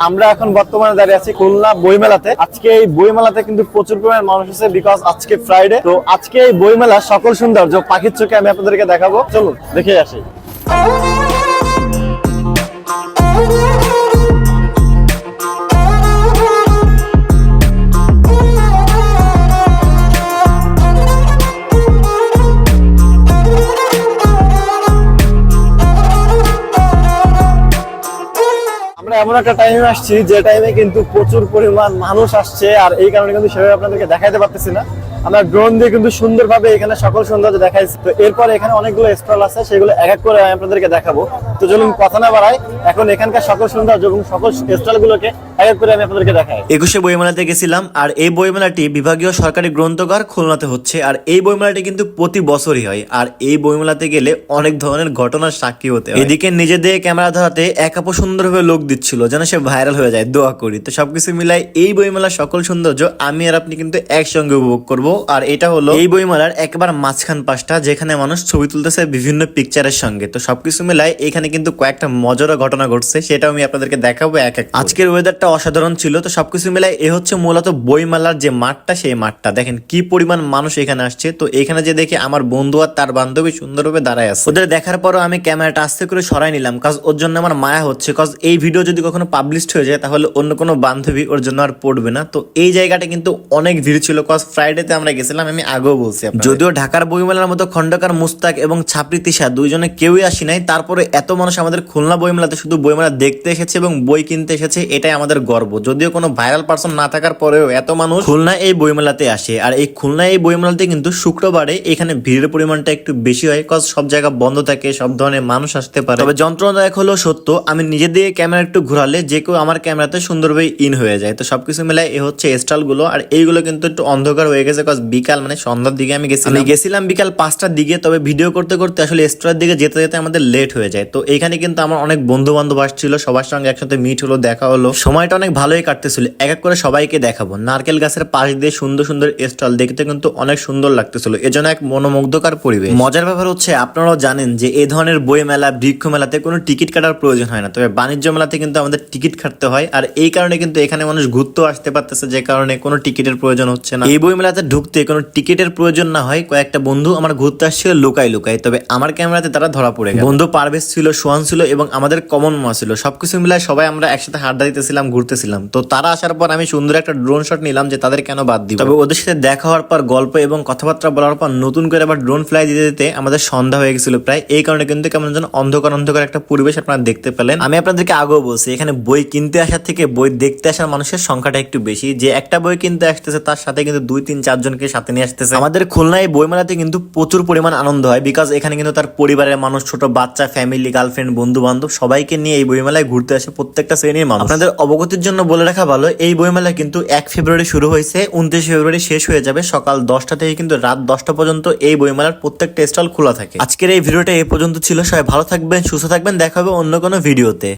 আমরা এখন বর্তমানে দাঁড়িয়ে আছি খুলনা বইমেলাতে। আজকে এই বইমেলাতে কিন্তু প্রচুর পরিমাণ মানুষ আছে বিকজ আজকে ফ্রাইডে তো আজকে এই বইমেলা সকল সুন্দর সৌন্দর্য পাখির চোখে আমি আপনাদেরকে দেখাবো। চলুন, দেখে আসি। আমরা এমন একটা টাইমে আসছি, যে টাইমে কিন্তু প্রচুর পরিমাণ মানুষ আসছে, আর এই কারণে কিন্তু সেভাবে আপনাদেরকে দেখাইতে পারতেছি না। আমরা ড্রোন দিয়ে কিন্তু সুন্দরভাবে এখানে সকল সৌন্দর্য দেখাইছি। তো এরপর এখানে অনেকগুলো স্টল আছে, সেগুলো এক এক করে আমি আপনাদেরকে দেখাবো। তো চলুন কথা না বাড়াই, এখন এখানকার সকল সৌন্দর্য এবং সকল স্টল একুশে বইমেলাতে গেছিলাম আর এই বইমেলাটি বিভাগীয় সরকারি গ্রন্থগার খুলনাতে হচ্ছে আর এই বইমেলাটি কিন্তু প্রতি বছরই হয় আর এই বইমেলাতে গেলে অনেক ধরনের ঘটনার সাক্ষী হতে হয়। এদিকে নিজে দিয়ে ক্যামেরা ধরাতে এক আপু সুন্দরভাবে লোক দিচ্ছিল যেন সে ভাইরাল হয়ে যায় দোয়া করি। তো সবকিছু মিলাই এই বইমেলার সকল সৌন্দর্য আমি আর আপনি কিন্তু একসঙ্গে উপভোগ করব আর এটা হলো এই বইমেলার একবার মাঝখান পাশটা যেখানে মানুষ ছবি তুলতেছে বিভিন্ন পিকচারের সঙ্গে। তো সবকিছু মিলাই এখানে কিন্তু কয়েকটা মজার ঘটনা ঘটছে সেটাও আমি আপনাদেরকে দেখাবো এক এক আজকের ওয়েদারটা অসাধারণ ছিল, তো সবকিছু মিলাই এ হচ্ছে মূলত বইমেলার যে মাঠটা, সেই মাঠটা। দেখেন কি পরিমাণ মানুষ এখানে আসছে, তো এখানে যে দেখে আমার বন্ধু আর তার বান্ধবী সুন্দরভাবে দাঁড়ায় আছে। ওদের দেখার পরও আমি ক্যামেরাটা আস্তে করে সরাই নিলাম কাজ ওর জন্য আমার মায়া হচ্ছে কাজ এই ভিডিও যদি কখনো পাবলিশড হয়ে যায়, তাহলে অন্য কোনো বান্ধবী ওর জন্য আর পড়বে না তো এই জায়গাটা কিন্তু অনেক ভিড় ছিল কজ ফ্রাইডেতে আমরা গেছিলাম, আমি আগেও বলছি যদিও ঢাকার বইমেলার মতো খন্দকার মুস্তাক এবং ছাপরি তিশা দুইজনে কেউই আসি নাই, তারপরে এত মানুষ আমাদের খুলনা বইমেলাতে শুধু বইমেলা দেখতে এসেছে এবং বই কিনতে এসেছে, এটাই আমাদের গর্ব। যদিও কোনো ভাইরাল পার্সন না থাকার পরেও এত মানুষ খুলনা এই বইমেলাতে আসে। আর এই খুলনা এই বইমেলাতে কিন্তু শুক্রবারে এখানে ভিড়ের পরিমাণটা একটু বেশি হয় কজ সব জায়গা বন্ধ থাকে, সব ধরনের মানুষ আসতে পারে। তবে যন্ত্রণাদায়ক হলো সত্য, আমি নিজে দিয়ে ক্যামেরা একটু ঘোরালে যে কেউ আমার ক্যামেরাতে সুন্দরভাবে ইন হয়ে যায়। তো সবকিছু মিলাই এ হচ্ছে স্টলগুলো, আর এইগুলো কিন্তু একটু অন্ধকার হয়ে গেছে কজ বিকাল মানে সন্ধ্যার দিকে আমি গেছিলাম। গেছিলাম বিকাল পাঁচটার দিকে, তবে ভিডিও করতে করতে আসলে স্টলের দিকে যেতে যেতে আমাদের লেট হয়ে যায়। তো এখানে কিন্তু আমার অনেক বন্ধু বান্ধব আসছিল, সবার সঙ্গে একসাথে মিট হলো, দেখা হলো। সময়টা অনেক ভালোই কাটতেছিল। এক এক করে সবাইকে দেখাবো। নারকেল গাছের পাশ দিয়ে সুন্দর সুন্দর স্টল দেখতে কিন্তু অনেক সুন্দর লাগতেছিল। এজন্য এক মনোমুগ্ধকর পরিবেশ। মজার ব্যাপার হচ্ছে, আপনারাও জানেন যে এই ধরনের বই মেলা বৃক্ষ মেলাতে কোনো টিকিট কাটার প্রয়োজন হয় না। তবে বাণিজ্য মেলাতে কিন্তু আমাদের টিকিট কাটতে হয়। আর এই কারণে কিন্তু এখানে মানুষ ঘুরতেও আসতে পারতেছে, যে কারণে কোনো টিকিটের প্রয়োজন হচ্ছে না। এই বই মেলাতে ঢুকতে কোনো টিকিটের প্রয়োজন না হয়। কয়েকটা বন্ধু আমার ঘুরতে আসছিল লুকাই লুকাই তবে আমার ক্যামেরাতে তারা ধরা পড়ে বন্ধু পারভেজ ছিল সোহান ছিল এবং আমাদের কমন মা ছিল। সবকিছু মিলায় সবাই আমরা একসাথে হাড্ডা দিতেছিলাম ঘুরতেছিলাম। তো তারা আসার পর আমি সুন্দর একটা ড্রোন শট নিলাম যে তাদের কেন বাদ দিব? তবে ওদের সাথে দেখা হওয়ার পর গল্প এবং কথাবার্তা বলার পর নতুন করে আবার ড্রোন ফ্লাই দিতে দিতে আমাদের সন্ধ্যা হয়ে গেছিল প্রায়। এই কারণে কিন্তু কেমন যেন অন্ধকার অন্ধকার একটা পরিবেশ আপনারা দেখতে পেলেন। আমি আপনাদেরকে আগেও বলছি এখানে বই কিনতে আসার থেকে বই দেখতে আসার মানুষের সংখ্যাটা একটু বেশি। যে একটা বই কিনতে আসতেছে তার সাথে কিন্তু দুই তিন চারজনকে সাথে নিয়ে আসতেছে। আমাদের খুলনায় বইমেলাতে কিন্তু প্রচুর পরিমাণ আনন্দ হয় বিকজ এখানে কিন্তু তার পরিবারের মানুষ ছোট বাচ্চা ফ্যামিলি গার্লফ্রেন্ড বন্ধু বান্ধব সবাইকে নিয়ে এই বইমেলায় ঘুরতে আসে প্রত্যেকটা শ্রেণির মানুষ। আপনাদের অবগতির জন্য বলে রাখা ভালো, এই বইমেলা কিন্তু এক ফেব্রুয়ারি শুরু হয়েছে, উনত্রিশ ফেব্রুয়ারি শেষ হয়ে যাবে সকাল দশটা থেকে কিন্তু রাত দশটা পর্যন্ত এই বইমেলার প্রত্যেকটা স্টল খোলা থাকে। আজকের এই ভিডিওটা এই পর্যন্ত ছিল, সবাই ভালো থাকবেন, সুস্থ থাকবেন, দেখা হবে অন্য কোনো ভিডিওতে।